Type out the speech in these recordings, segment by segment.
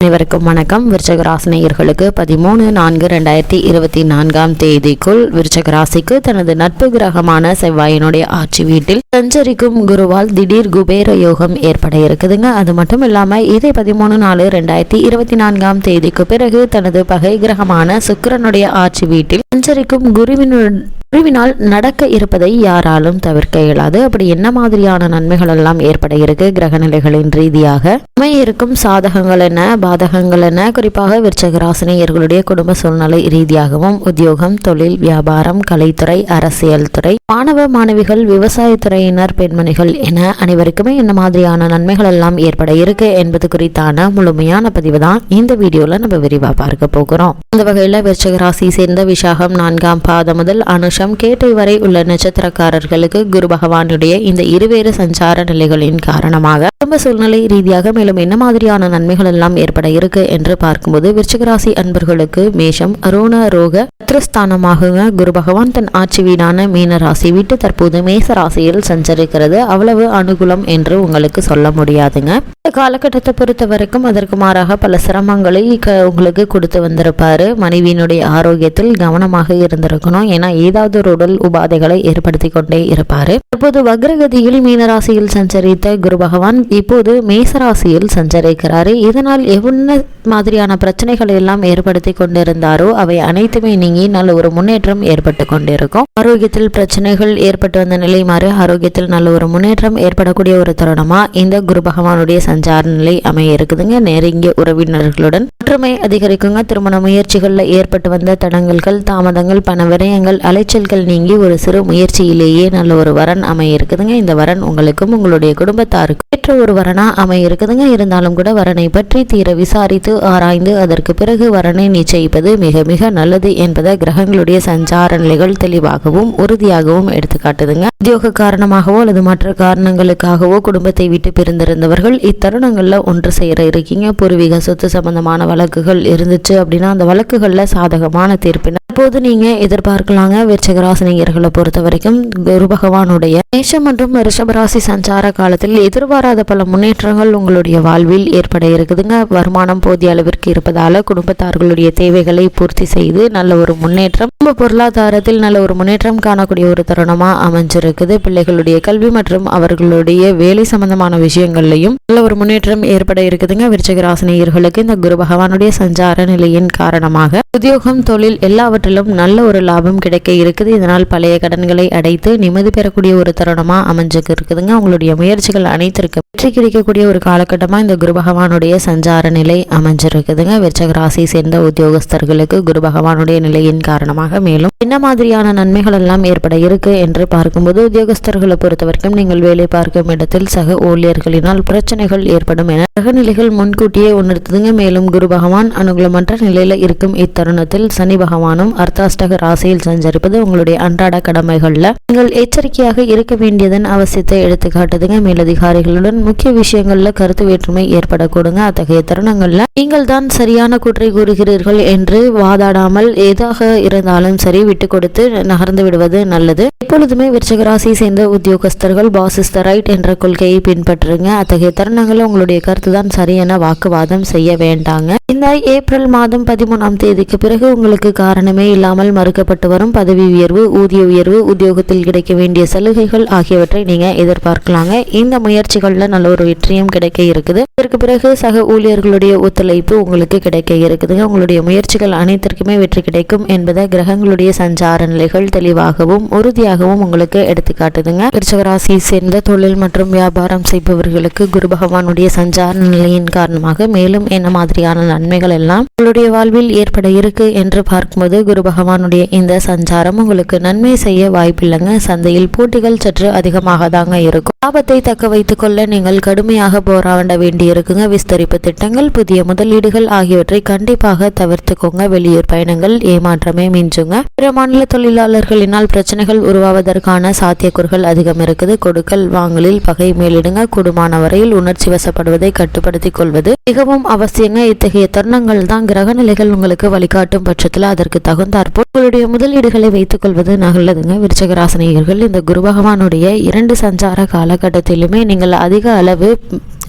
அனைவருக்கும் வணக்கம். விருச்சக ராசினியர்களுக்கு பதிமூணு நான்கு ரெண்டாயிரத்தி இருபத்தி நான்காம் தேதிக்குள் விருச்சக ராசிக்கு தனது நட்பு கிரகமான செவ்வாயினுடைய ஆட்சி வீட்டில் சஞ்சரிக்கும் குருவால் திடீர் குபேர யோகம் ஏற்பட இருக்குதுங்க. அது மட்டும் இல்லாம இதே பதிமூணு நாலு ரெண்டாயிரத்தி இருபத்தி நான்காம் தேதிக்கு பிறகு தனது பகை கிரகமான சுக்கிரனுடைய ஆட்சி வீட்டில் சஞ்சரிக்கும் குருவினுடன் குருவினால் நடக்க இருப்பதை யாராலும் தவிர்க்க இயலாது. அப்படி என்ன மாதிரியான நன்மைகள் எல்லாம் ஏற்பட இருக்கு? கிரக நிலைகளின் ரீதியாக உண்மை இருக்கும் சாதகங்கள் என்ன? பாதகங்கள் என்ன? குறிப்பாக விருச்சக ராசினியர்களுடைய குடும்ப சூழ்நிலை ரீதியாகவும் உத்தியோகம் தொழில் வியாபாரம் கலைத்துறை அரசியல் துறை மாணவ மாணவிகள் விவசாயத்துறையினர் பெண்மணிகள் என அனைவருக்குமே என்ன மாதிரியான நன்மைகள் எல்லாம் ஏற்பட இருக்கு என்பது குறித்தான முழுமையான பதிவு தான் இந்த வீடியோல நம்ம விரிவா பார்க்க போகிறோம். இந்த வகையில விருச்சக ராசி சேர்ந்த விசாகம் நான்காம் பாதம் முதல் அனுஷம் கேட்டை வரை உள்ள நட்சத்திரக்காரர்களுக்கு குரு பகவானுடைய இந்த இருவேறு சஞ்சார நிலைகளின் காரணமாக குடும்ப சூழ்நிலை ரீதியாக மேலும் என்ன மாதிரியான நன்மைகள் எல்லாம் ஏற்பட இருக்கு என்று பார்க்கும்போது விருச்சிகராசி அன்பர்களுக்கு மேஷம் அரோண ரோக சத்ருஸ்தானமாகுங்க. குரு பகவான் தன் ஆட்சி வீடான மீன ராசி விட்டு தற்போது மேச ராசியில் சஞ்சரிக்கிறது. அவ்வளவு அனுகூலம் என்று உங்களுக்கு சொல்ல முடியாதுங்க. இந்த காலகட்டத்தை பொறுத்த வரைக்கும் அதற்கு மாறாக பல சிரமங்களை உங்களுக்கு கொடுத்து வந்திருப்பாரு. மனைவியினுடைய ஆரோக்கியத்தில் கவனமாக இருந்திருக்கணும். ஏன்னா ஏதாவது ஒரு உடல் உபாதைகளை ஏற்படுத்தி கொண்டே இருப்பார். தற்போது வக்ரகதியில் மீனராசியில் சஞ்சரித்த குரு பகவான் இப்போது மேசராசியில் சஞ்சரிக்கிறாரு. இதனால் என்ன மாதிரியான பிரச்சனைகளை எல்லாம் ஏற்படுத்தி கொண்டிருந்தாரோ அவை அனைத்துமே நீங்கி நல்ல ஒரு முன்னேற்றம் ஏற்பட்டு கொண்டிருக்கும். ஆரோக்கியத்தில் பிரச்சனைகள் ஏற்பட்டு வந்த நிலை மாறி ஆரோக்கியத்தில் நல்ல ஒரு முன்னேற்றம் ஏற்படக்கூடிய ஒரு தருணமா? இந்த குரு பகவானுடைய சஞ்சார நிலை அமைய இருக்குதுங்க. நெருங்கிய உறவினர்களுடன் ஒற்றுமை அதிகரிக்குங்க. திருமண முயற்சிகளில் ஏற்பட்டு வந்த தடங்கல்கள் தாமதங்கள் பண விரயங்கள் அலைச்சல்கள் நீங்கி ஒரு சிறு முயற்சியிலேயே நல்ல ஒரு வரன் அமைய இருக்குதுங்க இந்த வரன் உங்களுக்கும் உங்களுடைய குடும்பத்தாருக்கும் ஏற்ற ஒரு வரனா அமைய இருக்குதுங்க இருந்தாலும் கூட வரனை பற்றி தீர விசாரித்து ஆராய்ந்து அதற்கு பிறகு வரனை நிச்சயிப்பது மிக மிக நல்லது என்பதை கிரகங்களுடைய சஞ்சார நிலைகள் தெளிவாகவும் உறுதியாகவும் எடுத்துக்காட்டுதுங்க. உத்தியோக காரணமாகவோ அல்லது மற்ற காரணங்களுக்காகவோ குடும்பத்தை விட்டு பிரிந்திருந்தவர்கள் இத்தருணங்களில் ஒன்று சேர இருக்கீங்க. பூர்வீக சொத்து சம்பந்தமான வழக்குகள் இருந்துச்சு அப்படின்னா அந்த வழக்குகளில் சாதகமான தீர்ப்பினர். அப்போது நீங்க எதிர்பார்க்கலாங்க. விருச்சகராசினியர்களை பொறுத்த வரைக்கும் குரு பகவானுடைய மேஷம் மற்றும் ரிஷபராசி சஞ்சார காலத்தில் எதிர்பாராத பல முன்னேற்றங்கள் உங்களுடைய வாழ்வில் ஏற்பட இருக்குதுங்க. வருமானம் போதிய அளவிற்கு இருப்பதால குடும்பத்தார்களுடைய தேவைகளை பூர்த்தி செய்து நல்ல ஒரு முன்னேற்றம் குடும்ப பொருளாதாரத்தில் நல்ல ஒரு முன்னேற்றம் காணக்கூடிய ஒரு தருணமா அமைஞ்சிருக்குது. பிள்ளைகளுடைய கல்வி மற்றும் அவர்களுடைய வேலை சம்பந்தமான விஷயங்கள்லையும் நல்ல ஒரு முன்னேற்றம் ஏற்பட இருக்குதுங்க. விருச்சகராசினியர்களுக்கு இந்த குரு பகவானுடைய சஞ்சார நிலையின் காரணமாக உத்தியோகம் தொழில் எல்லாவற்றிலும் நல்ல ஒரு லாபம் கிடைக்க இருக்கு. இருக்குது. இதனால் பழைய கடன்களை அடைத்து நிம்மதி பெறக்கூடிய ஒரு தருணமா அமைஞ்சுக்கு இருக்குதுங்க. உங்களுடைய முயற்சிகள் அனைத்திற்கு வெற்றி கிடைக்கக்கூடிய ஒரு காலகட்டமாக இந்த குரு பகவானுடைய சஞ்சார நிலை அமைஞ்சிருக்குதுங்க. விருச்சக ராசியை சேர்ந்த உத்தியோகஸ்தர்களுக்கு குரு பகவானுடைய நிலையின் காரணமாக மேலும் என்ன மாதிரியான நன்மைகள் எல்லாம் ஏற்பட இருக்கு என்று பார்க்கும்போது உத்தியோகஸ்தர்களை பொறுத்த வரைக்கும் நீங்கள் வேலை பார்க்கும் இடத்தில் சக ஊழியர்களினால் பிரச்சனைகள் ஏற்படும் என சகநிலைகள் முன்கூட்டியே உணர்த்துதுங்க. மேலும் குரு பகவான் அனுகூலமற்ற நிலையில இருக்கும் இத்தருணத்தில் சனி பகவானும் அர்த்தாஷ்டக ராசியில் சஞ்சரிப்பது உங்களுடைய அன்றாட கடமைகள்ல நீங்கள் எச்சரிக்கையாக இருக்க வேண்டியதன் அவசியத்தை எடுத்து காட்டுதுங்க மேலதிகாரிகளுடன் முக்கிய விஷயங்கள்ல கருத்து வேற்றுமை ஏற்படக்கூடுங்க. அத்தகைய தருணங்கள்ல நீங்கள் தான் சரியான குற்றை கூறுகிறீர்கள் என்று வாதாடாமல் எதாக இருந்தாலும் சரி விட்டு கொடுத்து நகர்ந்து விடுவது நல்லது. எப்பொழுதுமே விருச்சகராசி சேர்ந்த உத்தியோகஸ்தர்கள் பாஸ் இஸ் த ரைட் என்ற கொள்கையை பின்பற்றுங்க. அத்தகைய தருணங்களில் உங்களுடைய கருத்து தான் சரியான வாக்குவாதம் செய்ய வேண்டாங்க. இந்த ஏப்ரல் மாதம் பதிமூணாம் தேதிக்கு பிறகு உங்களுக்கு காரணமே இல்லாமல் மறுக்கப்பட்டு வரும் பதவி உயர்வு ஊதிய உயர்வு உத்தியோகத்தில் கிடைக்க வேண்டிய சலுகைகள் ஆகியவற்றை நீங்க எதிர்பார்க்கலாங்க. இந்த முயற்சிகள்ல நல்ல ஒரு வெற்றியும் கிடைக்க இருக்குது. இதற்கு பிறகு சக ஊழியர்களுடைய ஒத்துழைப்பு உங்களுக்கு கிடைக்க இருக்குதுங்க. உங்களுடைய முயற்சிகள் அனைத்திற்குமே வெற்றி கிடைக்கும் என்பதை கிரகங்களுடைய சஞ்சார நிலைகள் தெளிவாகவும் உறுதியாகவும் உங்களுக்கு எடுத்துக்காட்டுதுங்க. விருச்சகராசியை சேர்ந்த தொழில் மற்றும் வியாபாரம் செய்பவர்களுக்கு குரு பகவானுடைய சஞ்சார நிலையின் காரணமாக மேலும் என்ன மாதிரியான நன்மைகள் எல்லாம் உங்களுடைய வாழ்வில் ஏற்பட இருக்கு என்று பார்க்கும்போது குரு பகவானுடைய இந்த சஞ்சாரம் உங்களுக்கு நன்மை செய்ய வாய்ப்பில்லைங்க. சந்தையில் போட்டிகள் சற்று அதிகமாக தாங்க இருக்கும். லாபத்தை தக்க வைத்துக் கொள்ள நீங்கள் கடுமையாக போராட வேண்டியிருக்குங்க. விஸ்தரிப்பு திட்டங்கள் புதிய முதலீடுகள் ஆகியவற்றை கண்டிப்பாக தவிர்த்துக்கோங்க. வெளியூர் பயணங்கள் ஏமாற்றமே மிஞ்சுங்க. பிற மாநில தொழிலாளர்களினால் பிரச்சனைகள் உருவாவதற்கான சாத்தியக்கூறுகள் அதிகம் இருக்குது. கொடுக்கல் வாங்கலில் பகை மேலிடுங்க. கூடுமான வரையில் உணர்ச்சி வசப்படுவதை கட்டுப்படுத்திக் கொள்வது மிகவும் அவசியங்க. இத்தகைய தருணங்கள் தான் கிரக நிலைகள் உங்களுக்கு வழிகாட்டும் பட்சத்தில் அதற்கு தகுந்தாற்போல் உங்களுடைய முதலீடுகளை வைத்து கொள்வது நல்லதுங்க. விருச்சகராசனியர்கள் இந்த குரு பகவானுடைய இரண்டு சஞ்சார காலகட்டத்திலுமே நீங்கள் அதிக அளவு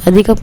அதிக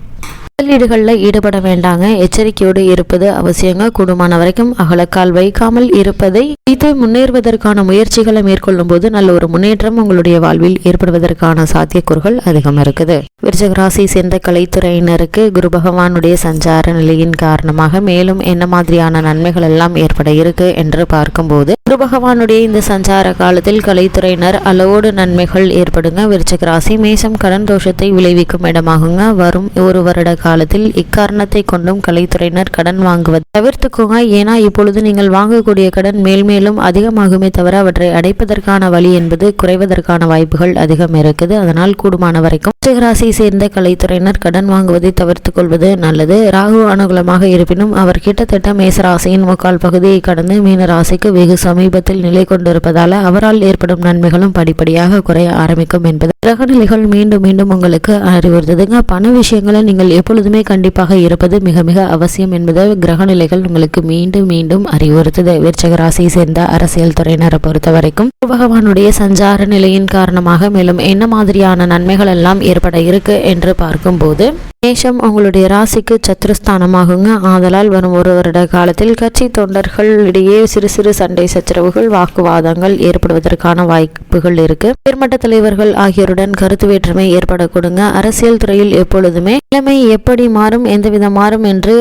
முதலீடுகளில் ஈடுபட வேண்டாங்க. எச்சரிக்கையோடு இருப்பது அவசியங்க. கூடுமான வரைக்கும் அகலக்கால் வைக்காமல் இருப்பதை இதை முன்னேறுவதற்கான முயற்சிகளை மேற்கொள்ளும் போது நல்ல ஒரு முன்னேற்றம் உங்களுடைய வாழ்வில் ஏற்படுவதற்கான சாத்தியக்கூறுகள் அதிகம் இருக்குது. விருச்சகராசி சேர்ந்த கலைத்துறையினருக்கு குரு பகவானுடைய சஞ்சார நிலையின் காரணமாக மேலும் என்ன மாதிரியான நன்மைகள் எல்லாம் ஏற்பட இருக்கு என்று பார்க்கும்போது குரு பகவானுடைய இந்த சஞ்சார காலத்தில் கலைத்துறையினர் அளவோடு நன்மைகள் ஏற்படுங்க. விருச்சகராசி மேசம் கடன் தோஷத்தை விளைவிக்கும் இடமாகுங்க. வரும் ஒரு வருட காலத்தில் இக்காரணத்தை கொண்டும் கலைத்துறையினர் கடன் வாங்குவது. தவிர்த்துக்கோங்க ஏன்னா இப்பொழுது நீங்கள் வாங்கக்கூடிய கடன் மேல்மேலும் அதிகமாகுமே தவிர அவற்றை அடைப்பதற்கான வழி என்பது குறைவதற்கான வாய்ப்புகள் அதிகம் இருக்குது. அதனால் கூடுமான வரைக்கும் ராசியை சேர்ந்த கலைத்துறையினர் கடன் வாங்குவதை தவிர்த்துக் கொள்வது நல்லது. ராகு அனுகூலமாக இருப்பினும் அவர் கிட்டத்தட்ட மேசராசியின் முக்கால் பகுதியை கடந்து மீன ராசிக்கு வெகு சமீபத்தில் நிலை கொண்டிருப்பதால் அவரால் ஏற்படும் நன்மைகளும் படிப்படியாக குறைய ஆரம்பிக்கும் என்பது கிரகநிலைகள் மீண்டும் மீண்டும் உங்களுக்கு அறிவுறுத்துதுங்க. பண விஷயங்களை நீங்கள் எப்பொழுதுமே கண்டிப்பாக இருப்பது மிக மிக அவசியம் என்பதை கிரகநிலைகள் உங்களுக்கு மீண்டும் மீண்டும் அறிவுறுத்துது. விருச்சக ராசியை சேர்ந்த அரசியல் துறையினரை பொறுத்த வரைக்கும் பகவானுடைய சஞ்சார நிலையின் காரணமாக மேலும் என்ன மாதிரியான நன்மைகள் எல்லாம் ஏற்பட இருக்கு என்று பார்க்கும்போது மேஷம் உங்களுடைய ராசிக்கு சத்துருஸ்தானமாகுங்க ஆதலால் வரும் ஒரு வருட காலத்தில் கட்சி தொண்டர்களிடையே சிறு சிறு சண்டை சச்சரவுகள் வாக்குவாதங்கள் ஏற்படுவதற்கான வாய்ப்புகள் இருக்கு. உயர்மட்ட தலைவர்கள் ஆகியோருடன் கருத்து வேற்றுமை ஏற்படக்கூடுங்க. அரசியல் துறையில் எப்பொழுதுமே நிலைமை எப்படி மாறும் எந்தவித மாறும் என்று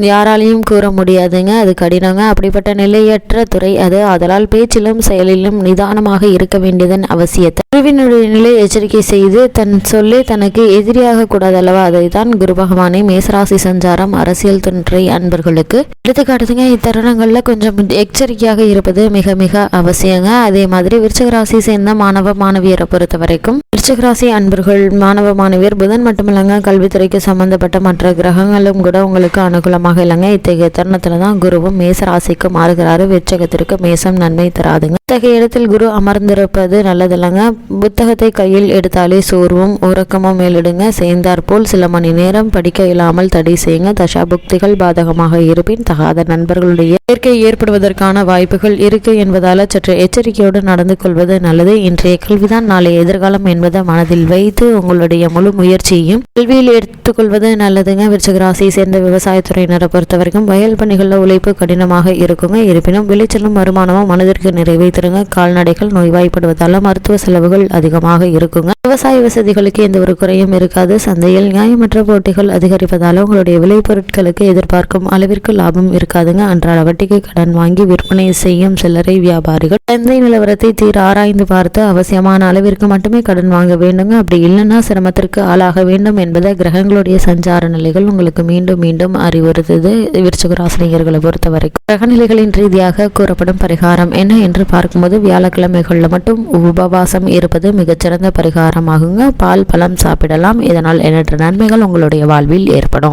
யாராலையும் கூற முடியாதுங்க. அது கடினங்க. அப்படிப்பட்ட நிலையற்ற துறை அது. அதனால் பேச்சிலும் செயலிலும் நிதானமாக இருக்க வேண்டியதன் அவசியத்தை. குருவினுடைய நிலை எச்சரிக்கை செய்து தன் சொல்லே தனக்கு எதிரியாக கூடாதல்லவா? அதை தான் குரு பகவானை மேசராசி சஞ்சாரம் அரசியல் துறை அன்பர்களுக்கு எடுத்துக்காட்டுதுங்க. இத்தருணங்கள்ல கொஞ்சம் எச்சரிக்கையாக இருப்பது மிக மிக அவசியங்க. அதே மாதிரி விருச்சகராசி சேர்ந்த மாணவ மாணவியரை பொறுத்த வரைக்கும் விருச்சகராசி அன்பர்கள் மாணவ மாணவியர் புதன் மட்டுமில்லங்க. கல்வித்துறைக்கு சம்பந்தப்பட்ட மற்ற கிரகங்களும் கூட உங்களுக்கு அனுகூலம் காரணமாக இல்லைங்க. இத்தகைய தருணத்துல தான் குருவும் மேச ராசிக்கு மாறுகிறாரு. வெச்சகத்திற்கு மேசம் நன்மை தராதுங்க. இத்தகைய இடத்தில் குரு அமர்ந்திருப்பது நல்லதில்லைங்க. புத்தகத்தை கையில் எடுத்தாலே சோர்வும் உறக்கமும் மேலிடுங்க. சேர்ந்தார் போல் சில மணி நேரம் படிக்க இல்லாமல் தடை செய்யுங்க. தசா புக்திகள் பாதகமாக இருப்பின் தகாத நண்பர்களுடைய இயற்கை ஏற்படுவதற்கான வாய்ப்புகள் இருக்கு என்பதால சற்று எச்சரிக்கையோடு நடந்து கொள்வது நல்லது. இன்றைய கல்விதான் நாளை எதிர்காலம் என்பதை மனதில் வைத்து உங்களுடைய முழு முயற்சியையும் கல்வியில் எடுத்துக்கொள்வது நல்லதுங்க. விருச்சகராசியை சேர்ந்த விவசாயத்துறையினர் துறையினரை பொறுத்த வரைக்கும் வயல் பணிகளில் உழைப்பு கடினமாக இருக்குங்க. இருப்பினும் விளைச்சலும் வருமானமும் மனதிற்கு நிறைவேற்றுங்க கால்நடைகள் நோய்வாய்ப்படுவதால் மருத்துவ செலவுகள் அதிகமாக இருக்குங்க. விவசாய வசதிகளுக்கு எந்த ஒரு குறையும் இருக்காது. சந்தையில் நியாயமற்ற போட்டிகள் அதிகரிப்பதால் உங்களுடைய விளைபொருட்களுக்கு எதிர்பார்க்கும் அளவிற்கு லாபம் இருக்காதுங்க. அன்றாட வட்டிக்கு கடன் வாங்கி விற்பனை செய்யும் சில்லறை வியாபாரிகள் சந்தை நிலவரத்தை தீர ஆராய்ந்து பார்த்து அவசியமான அளவிற்கு மட்டுமே கடன் வாங்க வேண்டுங்க. அப்படி இல்லைன்னா சிரமத்திற்கு ஆளாக வேண்டும் என்பதை கிரகங்களுடைய சஞ்சார நிலைகள் உங்களுக்கு மீண்டும் மீண்டும் அறிவுறுத்து அடுத்தது விருச்சக ராசினியர்களை பொறுத்த வரைக்கும் கிரகநிலைகளின் ரீதியாக கூறப்படும் பரிகாரம் என்ன என்று பார்க்கும்போது வியாழக்கிழமைகளில் மட்டும் உபவாசம் இருப்பது மிகச்சிறந்த பரிகாரமாகுங்க பால் பழம் சாப்பிடலாம் இதனால் எண்ணற்ற நன்மைகள் உங்களுடைய வாழ்வில் ஏற்படும்